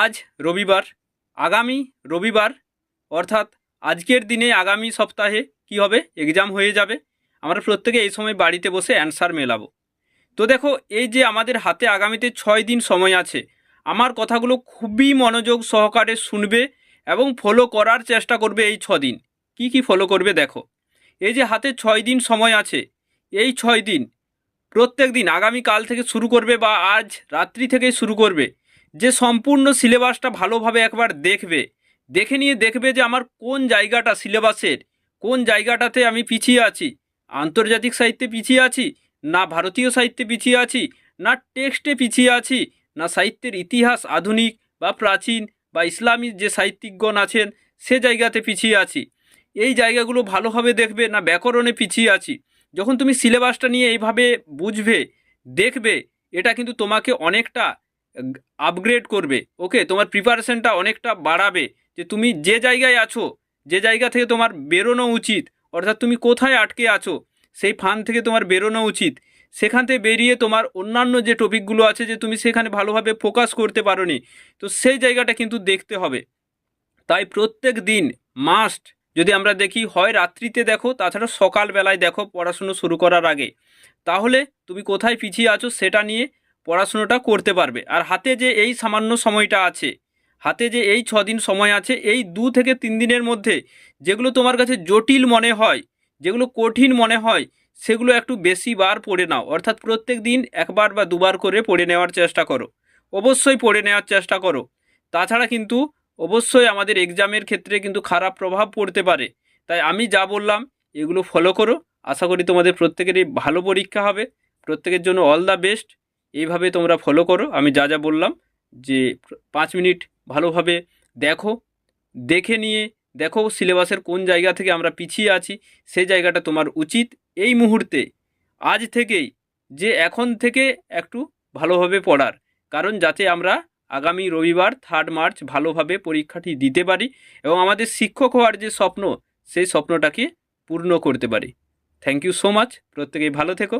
আজ রবিবার, আগামী রবিবার, অর্থাৎ আজকের দিনে আগামী সপ্তাহে কি হবে? এক্সাম হয়ে যাবে। আমরা প্রত্যেকে এই সময় বাড়িতে বসে অ্যান্সার মেলাবো। তো দেখো, এই যে আমাদের হাতে আগামীতে ছয় দিন সময় আছে, আমার কথাগুলো খুবই মনোযোগ সহকারে শুনবে এবং ফলো করার চেষ্টা করবে এই ছ দিন। কি কি ফলো করবে দেখো। এই যে হাতে ছয় দিন সময় আছে, এই ছয় দিন প্রত্যেক দিন আগামীকাল থেকে শুরু করবে বা আজ রাত্রি থেকে শুরু করবে যে সম্পূর্ণ সিলেবাসটা ভালোভাবে একবার দেখবে। দেখে নিয়ে দেখবে যে আমার কোন জায়গাটা সিলেবাসের, কোন জায়গাটাতে আমি পিছিয়ে আছি। আন্তর্জাতিক সাহিত্যে পিছিয়ে আছি, না ভারতীয় সাহিত্যে পিছিয়ে আছি, না টেক্সটে পিছিয়ে আছি, না সাহিত্যের ইতিহাস আধুনিক বা প্রাচীন বা ইসলামী যে সাহিত্যিকগণ আছেন, সে জায়গাতে পিছিয়ে আছি। এই জায়গাগুলো ভালোভাবে দেখবে, না ব্যাকরণে পিছিয়ে আছি। যখন তুমি সিলেবাসটা নিয়ে এইভাবে বুঝবে, দেখবে, এটা কিন্তু তোমাকে অনেকটা আপগ্রেড করবে। ওকে তোমার প্রিপারেশনটা অনেকটা বাড়াবে যে তুমি যে জায়গায় আছো, যে জায়গা থেকে তোমার বেরোনো উচিত, অর্থাৎ তুমি কোথায় আটকে আছো, সেই ফান থেকে তোমার বেরোনো উচিত। সেখান থেকে বেরিয়ে তোমার অন্যান্য যে টপিকগুলো আছে যে তুমি সেখানে ভালোভাবে ফোকাস করতে পারোনি, তো সেই জায়গাটা কিন্তু দেখতে হবে। তাই প্রত্যেক দিন মাস্ট যদি আমরা দেখি, হয় রাত্রিতে দেখো, তাছাড়া সকালবেলায় দেখো, পড়াশুনো শুরু করার আগে। তাহলে তুমি কোথায় পিছিয়ে আছো সেটা নিয়ে পড়াশুনোটা করতে পারবে। আর হাতে যে এই সামান্য সময়টা আছে, হাতে যে এই দিন সময় আছে, এই দু থেকে তিন দিনের মধ্যে যেগুলো তোমার কাছে জটিল মনে হয়, যেগুলো কঠিন মনে হয়, সেগুলো একটু বেশি বার পড়ে নাও। অর্থাৎ প্রত্যেক দিন একবার বা দুবার করে পড়ে নেওয়ার চেষ্টা করো। অবশ্যই পড়ে নেওয়ার চেষ্টা করো। তাছাড়া কিন্তু অবশ্যই আমাদের এক্সামের ক্ষেত্রে কিন্তু খারাপ প্রভাব পড়তে পারে। তাই আমি যা বললাম, এগুলো ফলো করো। আশা করি তোমাদের প্রত্যেকেরই ভালো পরীক্ষা হবে। প্রত্যেকের জন্য অল দ্য বেস্ট এইভাবে তোমরা ফলো করো। আমি যা যা বললাম যে পাঁচ মিনিট ভালোভাবে দেখো, দেখে নিয়ে দেখো সিলেবাসের কোন জায়গা থেকে আমরা পিছিয়ে আছি সেই জায়গাটা তোমার উচিত। এই মুহূর্তে, আজ থেকেই, যে এখন থেকে একটু ভালোভাবে পড়ার। কারণ যাতে আমরা আগামী রবিবার থার্ড মার্চ ভালোভাবে পরীক্ষাটি দিতে পারি এবং আমাদের শিক্ষক হওয়ার যে স্বপ্ন, সেই স্বপ্নটাকে পূর্ণ করতে পারি। থ্যাংক ইউ সো মাচ প্রত্যেকেই ভালো থেকো।